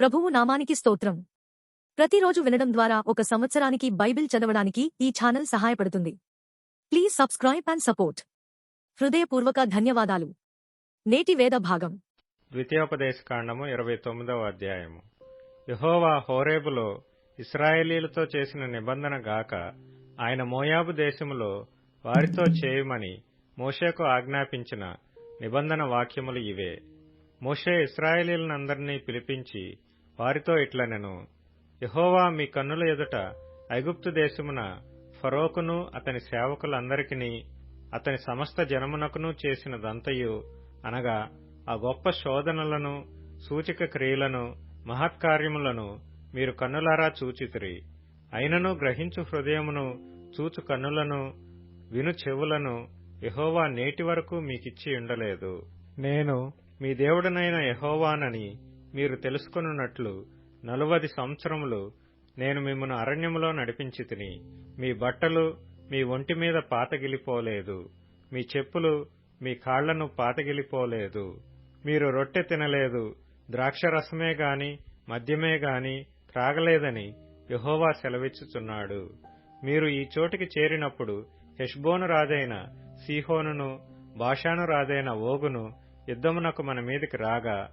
ప్రభువు నామానికి స్తోత్రం. ప్రతిరోజు వినడం ద్వారా ఒక సంవత్సరానికి బైబిల్ చదవడానికి ఈ ఛానల్ సహాయపడుతుంది. Please subscribe and support. హృదయపూర్వక ధన్యవాదాలు. నేటి వేద భాగం. ద్వితీయోపదేశకాండము ఇరవై తొమ్మిదవ అధ్యాయము. యహోవా హోరేబులో ఇస్రాయేలీలతో చేసిన నిబంధన గాక ఆయన మోయాబు దేశములో వారితో చేయమని మోషేకు ఆజ్ఞాపించిన నిబంధన వాక్యములు ఇవే. మోషే ఇస్రాయేలీలందరినీ పిలిపించి వారితో ఇట్లనెను యహోవా మీ కన్నుల ఎదుట ఐగుప్తు దేశమున ఫరోకును అతని సేవకులందరికీ అతని సమస్త జనమునకును చేసినదంతయు అనగా ఆ గొప్ప శోధనలను సూచిక క్రియలను మహత్కార్యములను మీరు కన్నులారా చూచితిరి. అయినను గ్రహించు హృదయమును చూచు కన్నులను విను చెవులను యహోవా నేటి వరకు మీకిచ్చి ఉండలేదు. నేను మీ దేవుడనైన యహోవానని మీరు తెలుసుకొనున్నట్లు నలువది సంవత్సరములు నేను మిమ్మను అరణ్యములో నడిపించి తిని మీ బట్టలు మీ ఒంటి మీద పాతగిలిపోలేదు మీ చెప్పులు మీ కాళ్ళను పాతగిలిపోలేదు. మీరు రొట్టె తినలేదు ద్రాక్షరసమే గాని మద్యమే గాని త్రాగలేదని యహోవా సెలవిచ్చుచున్నాడు. మీరు ఈ చోటికి చేరినప్పుడు హెష్బోను రాజైన సీహోనును బాషాను రాజైన ఓగును యుద్ధమునకు మన మీదికి రాగా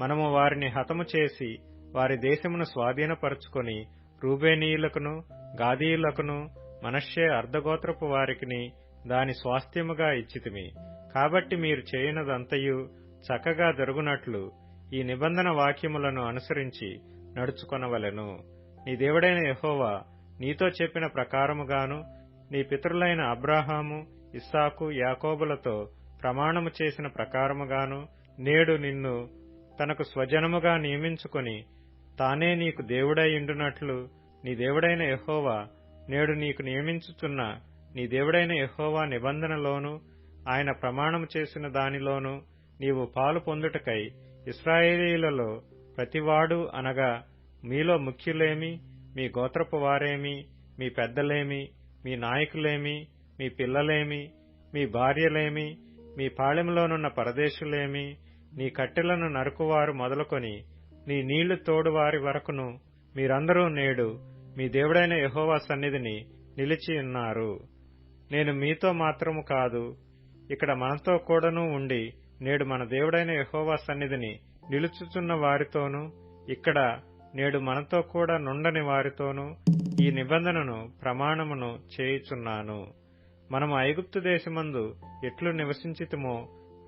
మనము వారిని హతము చేసి వారి దేశమును స్వాధీనపరుచుకొని రూబేనీయులకును గాదీయులకును మనష్యే అర్ధగోత్రపు వారికిని దాని స్వాస్థ్యముగా ఇచ్చితిమి. కాబట్టి మీరు చేయనదంతయు చక్కగా జరుగునట్లు ఈ నిబంధన వాక్యములను అనుసరించి నడుచుకొనవలెను. నీ దేవుడైన యహోవా నీతో చెప్పిన ప్రకారముగాను నీ పితరులైన అబ్రాహాము ఇస్సాకు యాకోబులతో ప్రమాణము చేసిన ప్రకారముగాను నేడు నిన్ను తనకు స్వజనముగా నియమించుకొని తానే నీకు దేవుడై ఉండునట్లు నీ దేవుడైన యహోవా నేడు నీకు నియమించుచున్న నీ దేవుడైన యహోవా నిబంధనలోను ఆయన ప్రమాణము చేసిన దానిలోను నీవు పాలు పొందుటకై ఇస్రాయేలీలలో ప్రతివాడు అనగా మీలో ముఖ్యులేమి మీ గోత్రపు వారేమి మీ పెద్దలేమి మీ నాయకులేమి మీ పిల్లలేమి మీ భార్యలేమి మీ పాళెంలోనున్న పరదేశులేమి నీ కట్టెలను నరుకువారు మొదలుకొని నీ నీళ్ళు తోడువారి వరకును మీరందరూ నేడు మీ దేవుడైన యహోవా సన్నిధిని నిలిచి ఉన్నారు. నేను మీతో మాత్రము కాదు ఇక్కడ మనతో కూడాను ఉండి నేడు మన దేవుడైన యహోవా సన్నిధిని నిలుచుచున్న వారితోనూ ఇక్కడ నేడు మనతో కూడా నుండని వారితోనూ ఈ నిబంధనను ప్రమాణమును చేయుచున్నాను. మనము ఐగుప్తు దేశమందు ఎట్లు నివసించితుమో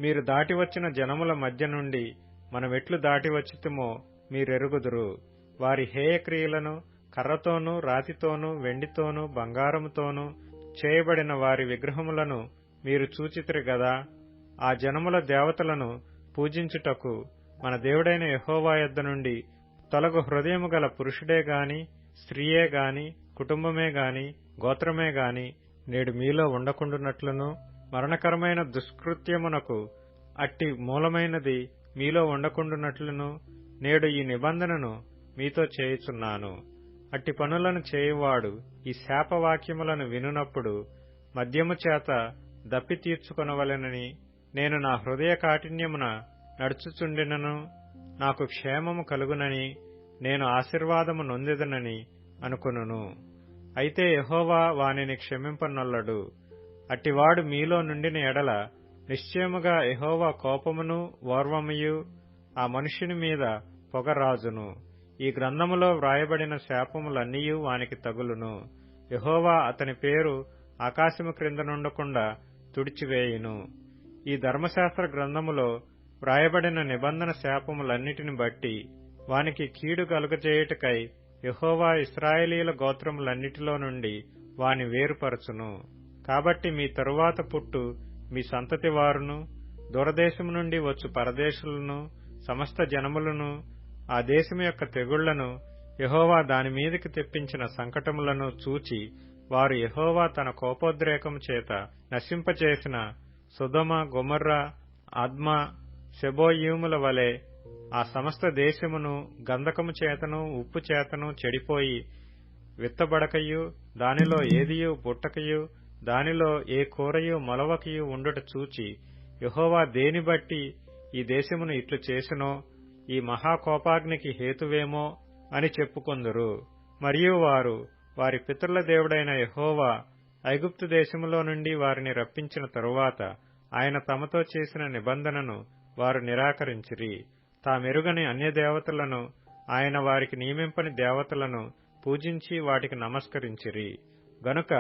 మీరు దాటి వచ్చిన జనముల మధ్య నుండి మనమెట్లు దాటివచ్చితమో మీరెరుగుదురు. వారి హేయక్రియలను కర్రతోనూ రాతితోనూ వెండితోనూ బంగారముతోనూ చేయబడిన వారి విగ్రహములను మీరు చూచితిరి గదా. ఆ జనముల దేవతలను పూజించుటకు మన దేవుడైన యెహోవా యొద్ద నుండి తొలగు హృదయము గల పురుషుడే గాని స్త్రీయే గాని కుటుంబమే గాని గోత్రమే గాని నేడు మీలో ఉండకుండునట్లును మరణకరమైన దుష్కృత్యమునకు అట్టి మూలమైనది మీలో ఉండకుండునట్లును నేడు ఈ నిబంధనను మీతో చేయుచున్నాను. అట్టి పనులను చేయువాడు ఈ శాపవాక్యములను వినునప్పుడు మద్యము చేత దప్పి తీర్చుకొనవలెనని నేను నా హృదయ కాఠిన్యమున నడుచుచుండినను నాకు క్షేమము కలుగునని నేను ఆశీర్వాదము నొందిదనని అనుకును అయితే యహోవా వానిని క్షమింపనొల్లడు. అట్టివాడు మీలో నుండిన ఎడల నిశ్చయముగా ఎహోవా కోపమును ఓర్వముయు ఆ మనుష్యుని మీద పొగరాజును. ఈ గ్రంథములో వ్రాయబడిన శాపములన్నీయు వానికి తగులును. యహోవా అతని పేరు ఆకాశము క్రింద నుండకుండా తుడిచివేయును. ఈ ధర్మశాస్త్ర గ్రంథములో వ్రాయబడిన నిబంధన శాపములన్నిటిని బట్టి వానికి కీడు కలుగజేయుటకై యహోవా ఇస్రాయేలీల గోత్రములన్నిటిలో నుండి వాని వేరుపరచును. కాబట్టి మీ తరువాత పుట్టు మీ సంతతి వారును దూరదేశము నుండి వచ్చు పరదేశులను సమస్త జనములను ఆ దేశము యొక్క తెగుళ్ళను యహోవా దాని మీదకి తెప్పించిన సంకటములను చూచి వారు యహోవా తన కోపోద్రేకము చేత నశింపచేసిన సుధమ గొమర్ర ఆద్మ శెబోయూముల వలె ఆ సమస్త దేశమును గంధకము చేతను ఉప్పు చేతను చెడిపోయి విత్తబడకయు దానిలో ఏదియు బుట్టకయు దానిలో ఏ కూరయు మొలవకయు ఉండుట చూచి యహోవా దేని బట్టి ఈ దేశమును ఇట్లు చేసినో ఈ మహాకోపాగ్నికి హేతువేమో అని చెప్పుకొందురు. మరియు వారు వారి పితరుల దేవుడైన యహోవా ఐగుప్తు దేశములో నుండి వారిని రప్పించిన తరువాత ఆయన తమతో చేసిన నిబంధనను వారు నిరాకరించిరి. తామెరుగని అన్య దేవతలను ఆయన వారికి నియమింపని దేవతలను పూజించి వాటికి నమస్కరించిరి. గనుక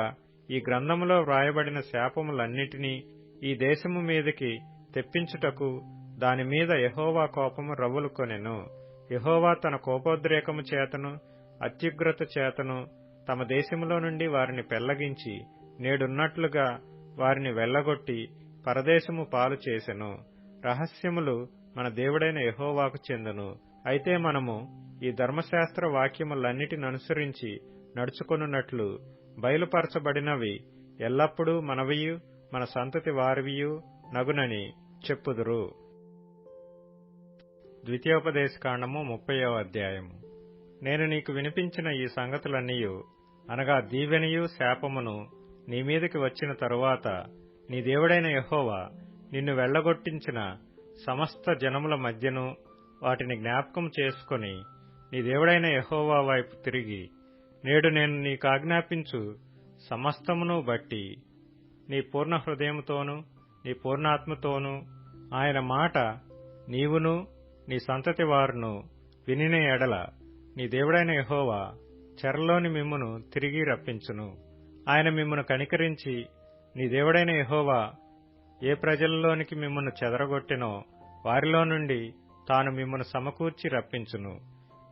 ఈ గ్రంథములో వ్రాయబడిన శాపములన్నిటినీ ఈ దేశము మీదకి తెప్పించుటకు దానిమీద యహోవా కోపము రవ్వులుకొనెను. యహోవా తన కోపోద్రేకము చేతను అత్యుగ్రత చేతను తమ దేశములో నుండి వారిని పెళ్ళగించి నేడున్నట్లుగా వారిని వెళ్ళగొట్టి పరదేశము పాలు చేసెను. రహస్యములు మన దేవుడైన యహోవాకు చెందును. అయితే మనము ఈ ధర్మశాస్త్ర వాక్యములన్నిటిననుసరించి నడుచుకొనున్నట్లు బయలుపరచబడినవి ఎల్లప్పుడూ మనవియు మన సంతతి వారివియు నగునని చెప్పుదురు. ద్వితీయోపదేశకాండము ముప్పయో అధ్యాయము. నేను నీకు వినిపించిన ఈ సంగతులన్నీయు అనగా దీవెనియు శాపమును నీ మీదకి వచ్చిన తరువాత నీ దేవుడైన యహోవా నిన్ను వెళ్ళగొట్టించిన సమస్త జనముల మధ్యను వాటిని జ్ఞాపకం చేసుకుని నీ దేవుడైన యహోవా వైపు తిరిగి నేడు నేను నీకాజ్ఞాపించు సమస్తమును బట్టి నీ పూర్ణ హృదయముతోనూ నీ పూర్ణాత్మతోనూ ఆయన మాట నీవును నీ సంతతి వారును వినిన ఎడల నీ దేవుడైన యహోవా చెరలోని మిమ్మును తిరిగి రప్పించును. ఆయన మిమ్మును కనికరించి నీ దేవుడైన యహోవా ఏ ప్రజలలోనికి మిమ్మను చెదరగొట్టినో వారిలో నుండి తాను మిమ్మను సమకూర్చి రప్పించును.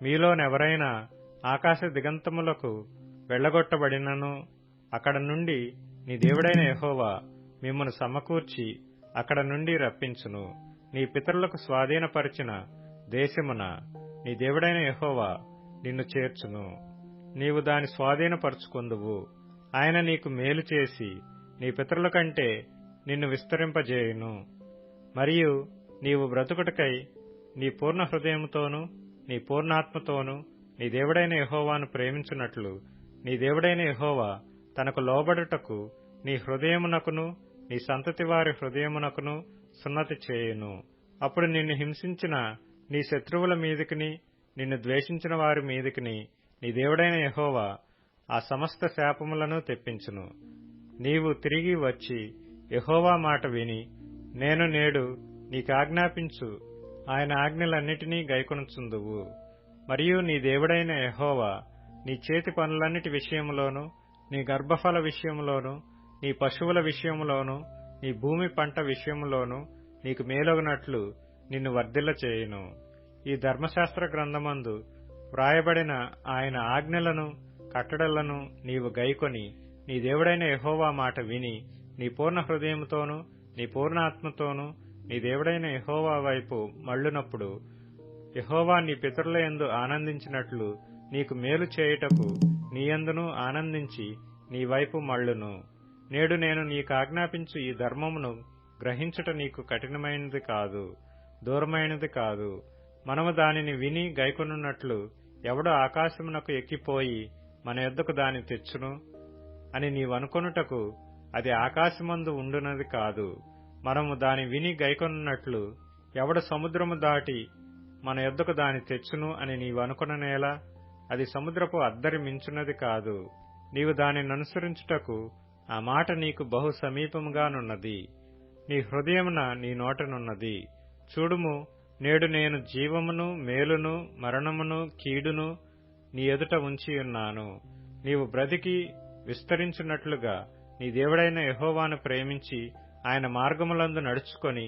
మీలోనెవరైనా ఆకాశ దిగంతములకు వెళ్ళగొట్టబడినను అక్కడ నుండి నీ దేవుడైన యహోవా మిమ్మను సమకూర్చి అక్కడ నుండి రప్పించును. నీ పితరులకు స్వాధీనపరిచిన దేశమున నీ దేవుడైన యహోవా నిన్ను చేర్చును. నీవు దాని స్వాధీనపరుచుకుందువు. ఆయన నీకు మేలు చేసి నీ పితరుల కంటే నిన్ను విస్తరింపజేయును. మరియు నీవు బ్రతుకుటకై నీ పూర్ణ హృదయముతోనూ నీ పూర్ణాత్మతోనూ నీ దేవుడైన యహోవాను ప్రేమించున్నట్లు నీ దేవుడైన యహోవా తనకు లోబడుటకు నీ హృదయమునకును నీ సంతతి వారి హృదయమునకును సున్నతి చేయును. అప్పుడు నిన్ను హింసించిన నీ శత్రువుల మీదికిని నిన్ను ద్వేషించిన వారి మీదికిని నీ దేవుడైన యహోవా ఆ సమస్త శాపములను తెప్పించును. నీవు తిరిగి వచ్చి యహోవా మాట విని నేను నేడు నీకాజ్ఞాపించు ఆయన ఆజ్ఞలన్నిటినీ గైకొనుచుందువు. మరియు నీ దేవుడైన యహోవా నీ చేతి పనులన్నిటి విషయంలోనూ నీ గర్భఫల విషయంలోనూ నీ పశువుల విషయంలోనూ నీ భూమి పంట విషయంలోనూ నీకు మేలగునట్లు నిన్ను వర్ధిల్ల చేయును. ఈ ధర్మశాస్త్ర గ్రంథమందు వ్రాయబడిన ఆయన ఆజ్ఞలను కట్టడలను నీవు గైకొని నీ దేవుడైన యహోవా మాట విని నీ పూర్ణ హృదయంతోనూ నీ పూర్ణాత్మతోనూ నీ దేవుడైన యహోవా వైపు మళ్ళునప్పుడు యహోవా నీ పితరుల యందు ఆనందించినట్లు నీకు మేలు చేయుటకు నీయందును ఆనందించి నీ వైపు మళ్ళును. నేడు నేను నీకాజ్ఞాపించు ఈ ధర్మమును గ్రహించుట నీకు కఠినమైనది కాదు దూరమైనది కాదు. మనము దానిని విని గైకొనున్నట్లు ఎవడు ఆకాశమునకు ఎక్కిపోయి మన యొద్దకు దాని తెచ్చును? అని నీవనుకొనుటకు అది ఆకాశమందు ఉండునది కాదు. మనము దాని విని గైకొనున్నట్లు ఎవడు సముద్రము దాటి మన యొద్దకు దాని తెచ్చును అని నీవనుకొననేలా అది సముద్రపు అద్దరి మించున్నది కాదు. నీవు దానిని అనుసరించుటకు ఆ మాట నీకు బహు సమీపముగానున్నది. నీ హృదయమున నీ నోటనున్నది. చూడుము నేడు నేను జీవమును మేలును మరణమును కీడును నీ ఎదుట ఉంచియున్నాను నీవు బ్రతికి విస్తరించున్నట్లుగా నీ దేవుడైన యహోవాను ప్రేమించి ఆయన మార్గములందు నడుచుకొని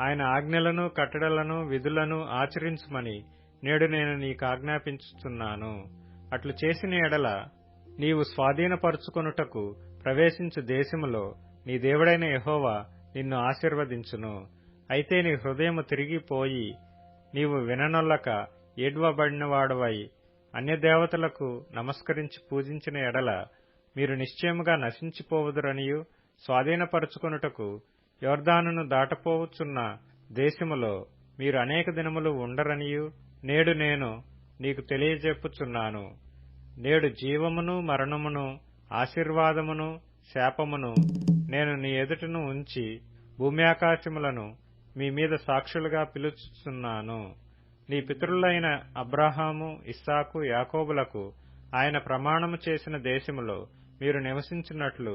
ఆయన ఆజ్ఞలను కట్టడలను విధులను ఆచరించుమని నేడు నేను నీకు ఆజ్ఞాపించుచున్నాను. అట్లు చేసిన ఎడల నీవు స్వాధీనపరుచుకొనుటకు ప్రవేశించు దేశములో నీ దేవుడైన యహోవా నిన్ను ఆశీర్వదించును. అయితే నీ హృదయము తిరిగిపోయి నీవు విననొల్లక ఏడ్వబడినవాడవై అన్యదేవతలకు నమస్కరించి పూజించిన ఎడల మీరు నిశ్చయముగా నశించిపోవదురనియు స్వాధీనపరుచుకొనుటకు యోర్దానును దాటపోవచ్చున్న దేశములో మీరు అనేక దినములు ఉండరనియు నేడు నేను నీకు తెలియజెప్పుచున్నాను. నేడు జీవమును మరణమును ఆశీర్వాదమును శాపమును నేను నీ ఎదుటను ఉంచి భూమి ఆకాశములను మీ మీద సాక్షులుగా పిలుచుచున్నాను. నీ పితరులైన అబ్రాహాము ఇస్సాకు యాకోబులకు ఆయన ప్రమాణము చేసిన దేశములో మీరు నివసించినట్లు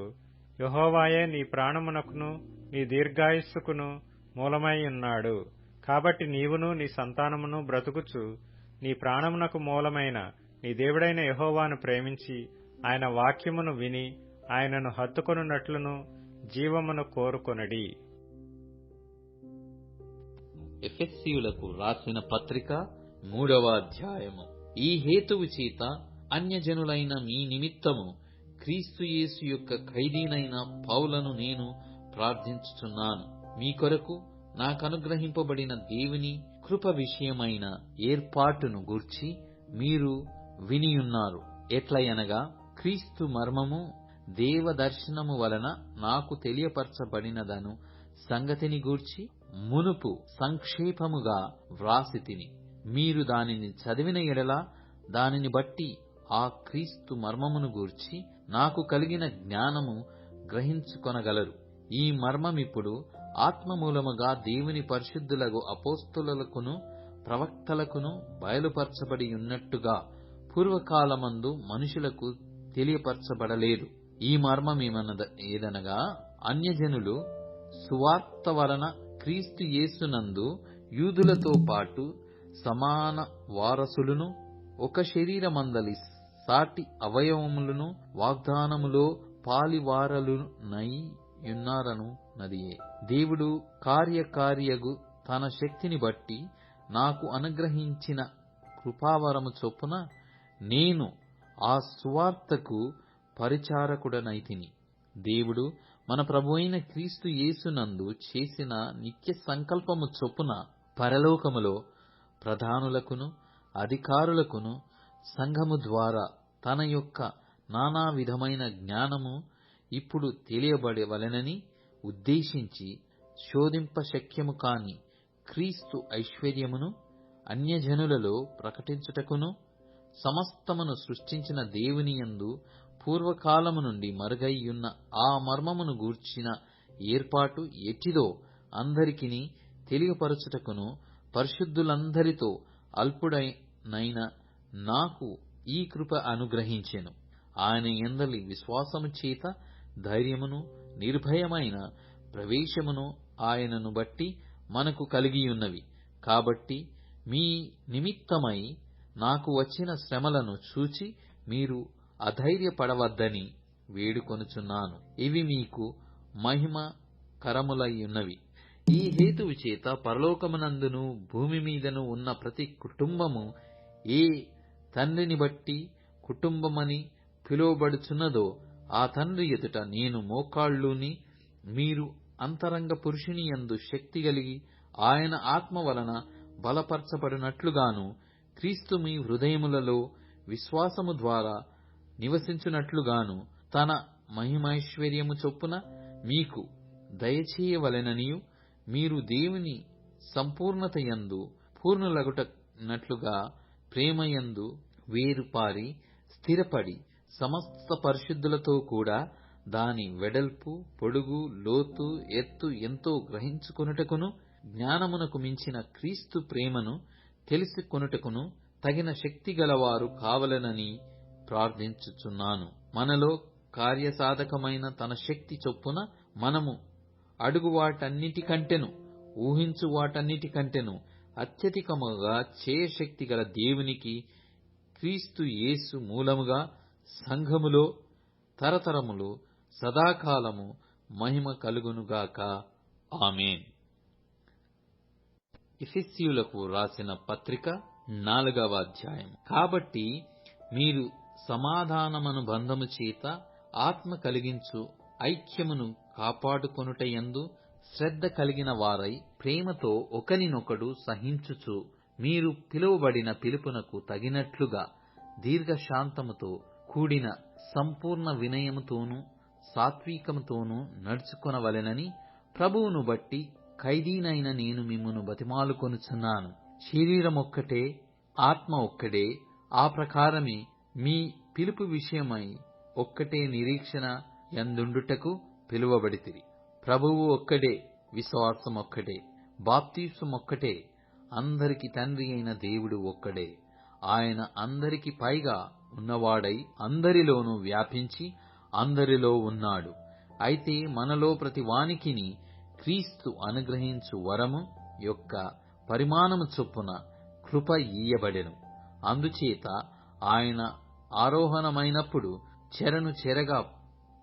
యహోవాయే నీ ప్రాణమునకును నీ దీర్ఘాయుస్సుకును మూలమై ఉన్నాడు. కాబట్టి నీవును నీ సంతానమును బ్రతుకుచు. నీ ప్రాణమునకు మూలమైన నీ దేవుడైన యహోవాను ప్రేమించి ఆయన వాక్యమును విని ఆయనను హత్తుకొనున్నట్లును జీవమును కోరుకొనడి. ఎఫెస్సీయులకు రాసిన పత్రిక మూడవ అధ్యాయము. ఈ హేతువు చేత అన్యజనులైన మీ నిమిత్తము క్రీస్తు యేసు యొక్క ఖైదీనైన పౌలను నేను ప్రార్థించుచున్నాను. మీ కొరకు నాకు అనుగ్రహింపబడిన దేవుని కృప విషయమైన ఏర్పాటును గూర్చి మీరు వినియున్నారు. ఎట్లయనగా క్రీస్తు మర్మము దేవదర్శనము వలన నాకు తెలియపరచబడినదను సంగతిని గూర్చి మునుపు సంక్షేపముగా వ్రాసి తిని. మీరు దానిని చదివిన ఎడల దానిని బట్టి ఆ క్రీస్తు మర్మమును గూర్చి నాకు కలిగిన జ్ఞానము గ్రహించుకొనగలరు. ఈ మర్మమిప్పుడు ఆత్మమూలముగా దేవుని పరిశుద్ధులకు అపోస్తులకును ప్రవక్తలకును బయలుపరచబడి ఉన్నట్టుగా పూర్వకాలమందు మనుషులకు తెలియపరచబడలేదు. ఈ మర్మమేమన్నద ఏదనగా అన్యజనులు సువార్త వలన క్రీస్తు యేసునందు యూదులతో పాటు సమాన వారసులను ఒక శరీరమందలి సాటి అవయవములను వాగ్దానములో పాలివారలునై యున్నారను నదియే. దేవుడు కార్యకార్యగు తన శక్తిని బట్టి నాకు అనుగ్రహించిన కృపావరము చొప్పున నేను ఆ సువార్తకు పరిచారకుడనైతిని. దేవుడు మన ప్రభు అయిన క్రీస్తు యేసునందు చేసిన నిత్య సంకల్పము చొప్పున పరలోకములో ప్రధానులకును అధికారులకును సంఘము ద్వారా తన యొక్క నానా విధమైన జ్ఞానము ఇప్పుడు తెలియబడవలెనని ఉద్దేశించి శోధింప శక్యము కాని క్రీస్తు ఐశ్వర్యమును అన్యజనులలో ప్రకటించుటకును సమస్తమును సృష్టించిన దేవునియందు పూర్వకాలము నుండి మరుగైయున్న ఆ మర్మమును గూర్చిన ఏర్పాటు ఎట్టిదో అందరికిని తెలియపరచుటకును పరిశుద్ధులందరితో అల్పుడైన నాకు ఈ కృప అనుగ్రహించెను. ఆయన ఎందలి విశ్వాసము చేత ధైర్యమును నిర్భయమైన ప్రవేశమును ఆయనను బట్టి మనకు కలిగియున్నవి. కాబట్టి మీ నిమిత్తమై నాకు వచ్చిన శ్రమలను చూచి మీరు అధైర్యపడవద్దని వేడుకొనుచున్నాను. ఇవి మీకు మహిమ కరములయ్యున్నవి. ఈ హేతువు చేత పరలోకమునందును భూమి మీదను ఉన్న ప్రతి కుటుంబము ఏ తండ్రిని బట్టి కుటుంబమని పిలువబడుచున్నదో ఆ తండ్రి ఎదుట నేను మోకాళ్ళుని మీరు అంతరంగ పురుషుని యందు శక్తి కలిగి ఆయన ఆత్మ వలన బలపరచబడినట్లుగాను క్రీస్తు మీ హృదయములలో విశ్వాసము ద్వారా నివసించునట్లుగాను తన మహిమైశ్వర్యము చొప్పున మీకు దయచేయవలెననియు మీరు దేవుని సంపూర్ణత యందు పూర్ణులగుటనట్లుగా ప్రేమయందు వేరుపారి స్థిరపడి సమస్త పరిశుద్ధులతో కూడా దాని వెడల్పు పొడుగు లోతు ఎత్తు ఎంతో గ్రహించుకొనుటకును జ్ఞానమునకు మించిన క్రీస్తు ప్రేమను తెలుసుకొనుటకును తగిన శక్తి గలవారు కావలనని ప్రార్థించుచున్నాను. మనలో కార్యసాధకమైన తన శక్తి చొప్పున మనము అడుగు వాటన్నిటికంటెను ఊహించు వాటన్నిటికంటెను అత్యధికముగా చేయశక్తి గల దేవునికి క్రీస్తు యేసు మూలముగా సంఘములో తరతరములు సదాకాలము మహిమ కలుగునుగాక. ఆమెన్. ఇఫిస్యులకు రాసిన పత్రిక నాలుగవ అధ్యాయం. కాబట్టి మీరు సమాధానమను బంధము చేత ఆత్మ కలిగించు ఐక్యమును కాపాడుకొనుటయందు శ్రద్ధ కలిగిన వారై ప్రేమతో ఒకరినొకడు సహించుచు మీరు పిలువబడిన పిలుపునకు తగినట్లుగా దీర్ఘశాంతముతో కూడిన సంపూర్ణ వినయముతోనూ సాత్వికముతోనూ నడుచుకొనవలెనని ప్రభువును బట్టి ఖైదీనైన నేను మిమ్మును బతిమాలుకొనుచున్నాను. శరీరమొక్కటే ఆత్మ ఒక్కడే ఆ ప్రకారమే మీ పిలుపు విషయమై ఒక్కటే నిరీక్షణ ఎందుండుటకు పిలువబడితిరి. ప్రభువు ఒక్కడే విశ్వాసం ఒక్కటే బాప్తీసం ఒక్కటే అందరికి తండ్రి అయిన దేవుడు ఒక్కడే. ఆయన అందరికి పైగా ఉన్నవాడై అందరిలోనూ వ్యాపించి అందరిలో ఉన్నాడు. అయితే మనలో ప్రతి వానికిని క్రీస్తు అనుగ్రహించు వరము యొక్క పరిమాణము చొప్పున కృప ఇయ్యబడెను అందుచేత ఆయన ఆరోహణమైనప్పుడు చెరను చెరగా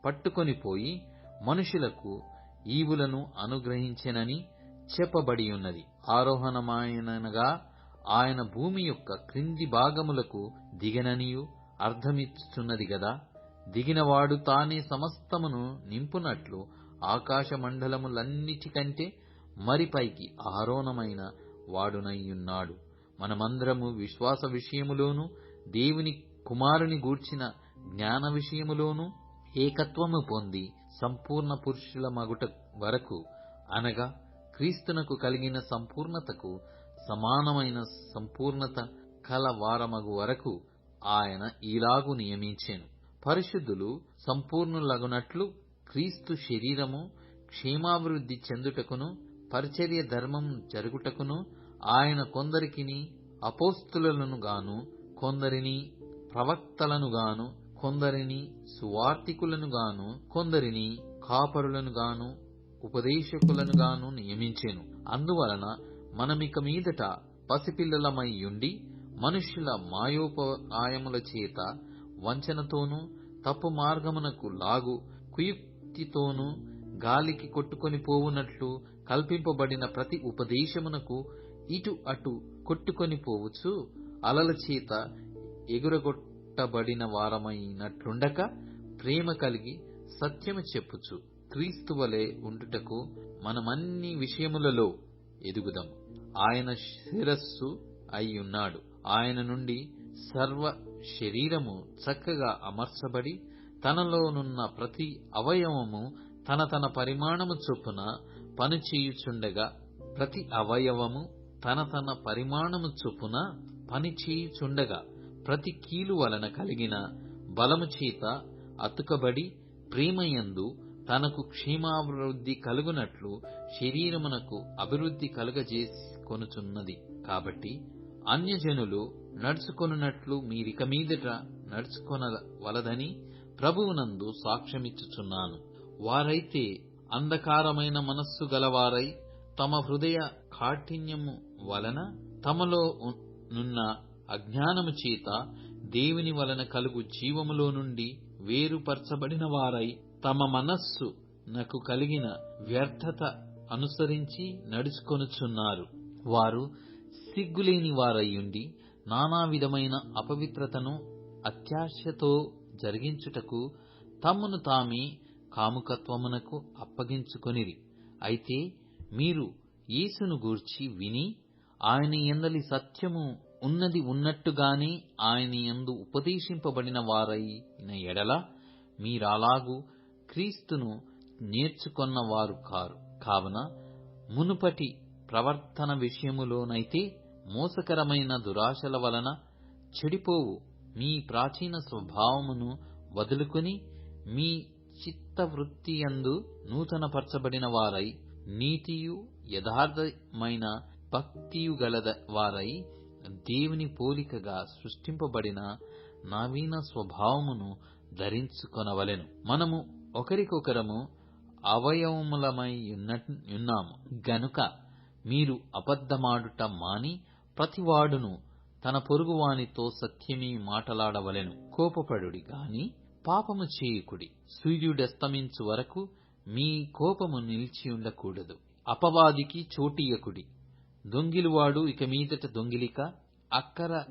పట్టుకొని పోయి మనుషులకు ఈవులను అనుగ్రహించెనని చెప్పబడియున్నది. ఆరోహణమాయనగా ఆయన భూమి యొక్క క్రింది భాగములకు దిగననియు అర్థమిచ్చుచున్నది గదా? దిగినవాడు తానే సమస్తమును నింపునట్లు ఆకాశ మండలములన్నిటికంటే మరి పైకి ఆరోణమైన వాడునయ్యున్నాడు. మనమందరము విశ్వాస విషయములోను దేవుని కుమారుని గూర్చిన జ్ఞాన విషయములోను ఏకత్వము పొంది సంపూర్ణ పురుషుల మగుట వరకు అనగా క్రీస్తునకు కలిగిన సంపూర్ణతకు సమానమైన సంపూర్ణత కల వారమగు వరకు ఆయన ఈలాగు నియమించెను. పరిశుద్ధులు సంపూర్ణులగునట్లు క్రీస్తు శరీరము క్షేమాభివృద్ధి చెందుటకును పరిచర్య ధర్మం జరుగుటకును ఆయన కొందరికిని అపోస్తులను గాను కొందరిని ప్రవక్తలను గాను కొందరిని సువార్తికులను గాను కొందరిని కాపరులను గాను ఉపదేశకులను గాను నియమించెను. అందువలన మనమిక మీదట పసిపిల్లలమై ఉండి మనుష్యుల మాయోపాయముల చేత వంచనతోనూ తప్పు మార్గమునకు లాగు కుయుక్తితోనూ గాలికి కొట్టుకొని పోవునట్లు కల్పింపబడిన ప్రతి ఉపదేశమునకు ఇటు అటు కొట్టుకొని పోవచ్చు అలల చేత ఎగురగొట్టబడిన వారమైనట్లుండక ప్రేమ కలిగి సత్యము చెప్పుచు క్రీస్తు వలె ఉండుటకు మనమన్ని విషయములలో ఎదుగుదాం ఆయన శిరస్సు అయ్యున్నాడు. ఆయన నుండి సర్వ శరీరము చక్కగా అమర్చబడి తనలోనున్న ప్రతి అవయవము తన తన పరిమాణము చొప్పున పనిచేయుచుండగా ప్రతి అవయవము తన తన పరిమాణము చొప్పున పనిచేయుచుండగా ప్రతి కీలు వలన కలిగిన బలము చేత అతుకబడి ప్రేమయందు తనకు క్షేమాభివృద్ధి కలుగునట్లు శరీరమునకు అభివృద్ధి కలుగజేసి కొనుచున్నది కాబట్టి అన్యజనులు నడుచుకొనున్నట్లు మీరిక మీదట నడుచుకొనవలదని ప్రభువునందు సాక్ష్యమిచ్చుచున్నాను. వారైతే అంధకారమైన మనస్సు గలవారై తమ హృదయ కాఠిన్యము వలన తమలో నున్న అజ్ఞానము చేత దేవుని వలన కలుగు జీవములో నుండి వేరుపరచబడిన వారై తమ మనస్సు నాకు కలిగిన వ్యర్థత అనుసరించి నడుచుకొనుచున్నారు. వారు సిగ్గులేని వారయ్యుండి నానా విధమైన అపవిత్రతను అత్యాశతో జరిగించుటకు తమ్మును తామే కాముకత్వమునకు అప్పగించుకొనిరి. అయితే మీరు యేసును గూర్చి విని ఆయన ఎందలి సత్యము ఉన్నది ఉన్నట్టుగానే ఆయన ఎందు ఉపదేశింపబడిన వారైన ఎడల మీరలాగు క్రీస్తును నేర్చుకొన్న వారు కారు. కావున మునుపటి ప్రవర్తన విషయములోనైతే మోసకరమైన దురాశల వలన చెడిపోవు. మీ ప్రాచీన స్వభావమును వదులుకొని మీ చిత్తవృత్తియందు నూతనపరచబడిన వారై నీతియు యథార్థమైన భక్తియు గలద వారై దేవుని పోలికగా సృష్టింపబడిన నవీన స్వభావమును ధరించుకొనవలెను. మనము ఒకరికొకరము అవయవములమై ఉన్నాము. గనుక మీరు అబద్ధమాడుట మాని ప్రతివాడును తన పొరుగువానితో సత్యమే మాటలాడవలెను. కోపపడుడి గాని పాపము చేయుకుడి. సూర్యుడస్తమించు వరకు మీ కోపము నిలిచియుండకూడదు అపవాదికి చోటీయకుడి దొంగిలువాడు ఇక మీదట దొంగిలిక అక్కర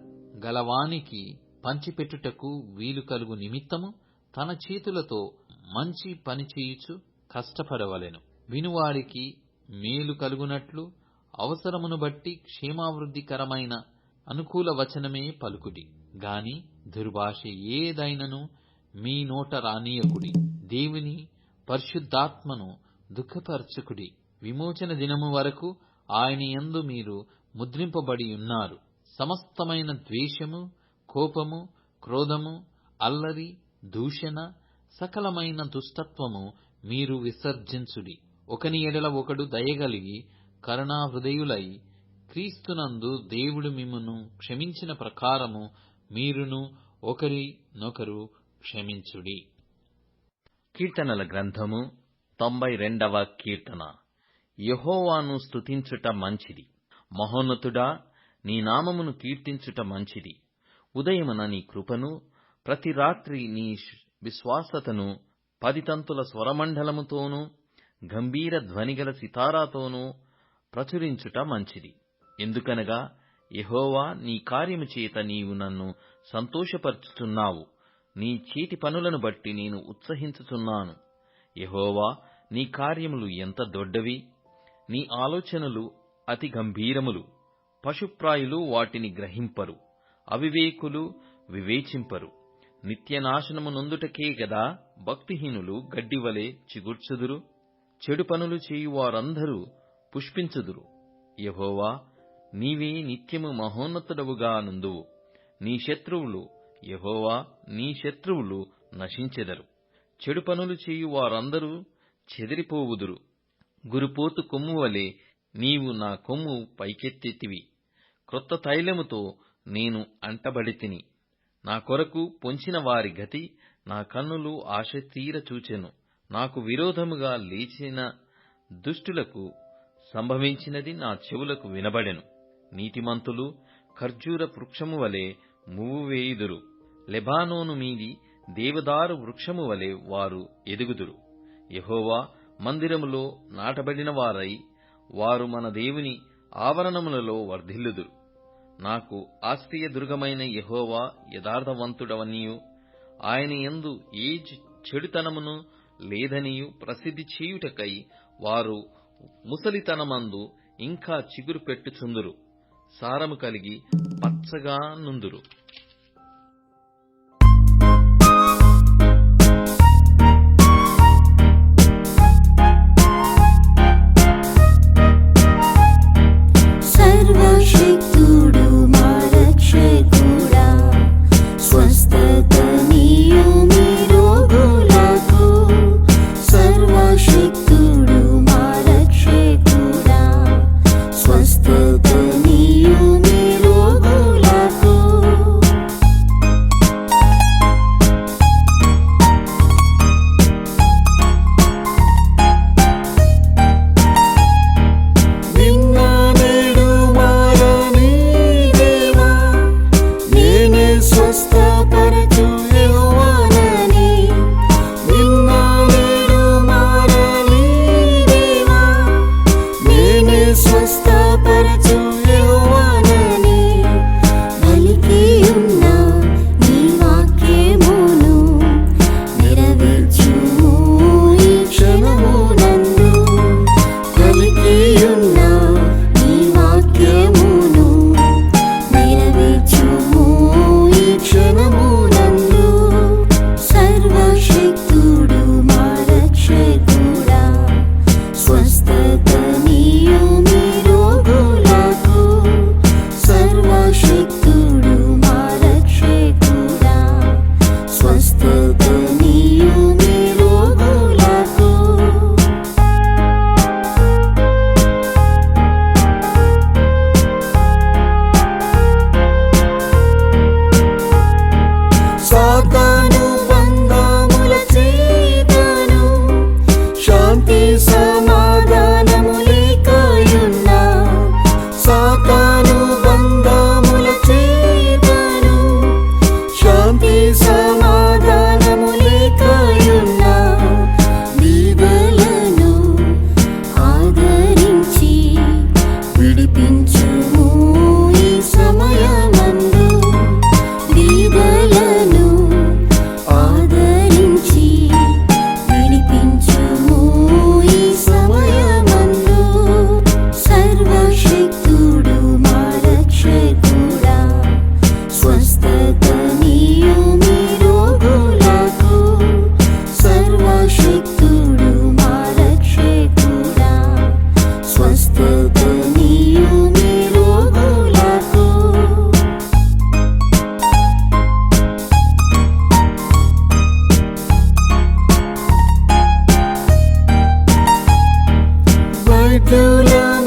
గలవానికి పంచిపెట్టుటకు వీలు కలుగు నిమిత్తము తన చేతులతో మంచి పని చేయుచు కష్టపడవలెను. వినువారికి మేలు కలుగునట్లు అవసరమును బట్టి క్షేమావృద్ధికరమైన అనుకూల వచనమే పలుకుడి. గాని దుర్భాష ఏదైనను మీ నోట రానీయకుడి. దేవుని పరిశుద్ధాత్మను దుఃఖపరచకుడి. విమోచన దినము వరకు ఆయన యందు మీరు ముద్రింపబడి ఉన్నారు. సమస్తమైన ద్వేషము కోపము క్రోధము అల్లరి దూషణ సకలమైన దుష్టత్వము మీరు విసర్జించుడి. ఒకని ఎడల ఒకడు దయగలిగి కరుణాహృదయులై క్రీస్తునందు దేవుడు మిమ్మను క్షమించిన ప్రకారము మీరును ఒకరినొకరు క్షమించుడి. కీర్తనల గ్రంథము తొంభై రెండవ కీర్తన. యహోవాను స్తుతించుట మంచిది. మహోన్నతుడా నీ నామమును కీర్తించుట మంచిది. ఉదయమున నీ కృపను ప్రతి రాత్రి నీ విశ్వాసతను పదితంతుల స్వరమండలముతోనూ గంభీర ధ్వనిగల సితారాతోనూ ప్రచురించుట మంచిది. ఎందుకనగా ఎహోవా నీ కార్యము చేత నీవు నన్ను సంతోషపరుచుచున్నావు. నీ చేతి పనులను బట్టి నేను ఉత్సహించుచున్నాను. ఎహోవా నీ కార్యములు ఎంత దొడ్డవి! నీ ఆలోచనలు అతి గంభీరములు. పశుప్రాయులు వాటిని గ్రహింపరు. అవివేకులు వివేచింపరు. నిత్యనాశనము నొందుటకే గదా భక్తిహీనులు గడ్డివలే చిగుర్చుదురు. చెడు పనులు చేయువారందరూ పుష్పించుదురు. యహోవా నీవే నిత్యము మహోన్నతుడవుగా నుందువు నీ శత్రువులు యహోవా నీ శత్రువులు నశించెదరు. చెడు పనులు చేయు వారందరూ చెదిరిపోవుదురు. గురుపోతు కొమ్ము వలె నీవు నా కొమ్ము పైకెత్తెత్తివి. క్రొత్త తైలముతో నేను అంటబడితిని. నా కొరకు పొంచిన వారి గతి నా కన్నులు ఆశ తీర చూచెను నాకు విరోధముగా లేచిన దుష్టులకు సంభవించినది నా చెవులకు వినబడెను. నీతిమంతులు ఖర్జూర వృక్షము వలె మువ్వువేయుదురు లెబానోను మీది దేవదారు వృక్షము వలె వారు ఎదుగుదురు. యహోవా మందిరములో నాటబడిన వారై వారు మన దేవుని ఆవరణములలో వర్ధిల్లుదురు. నాకు ఆస్తియ దుర్గమైన యహోవా యథార్థవంతుడవనియు. ఆయన ఎందు ఏ చెడుతనమును లేదనియు ప్రసిద్ధి చేయుటకై వారు ముసలితనమందు ఇంకా చిగురు పెట్టుచుందురు. సారము కలిగి పచ్చగా నుందురు. blue love.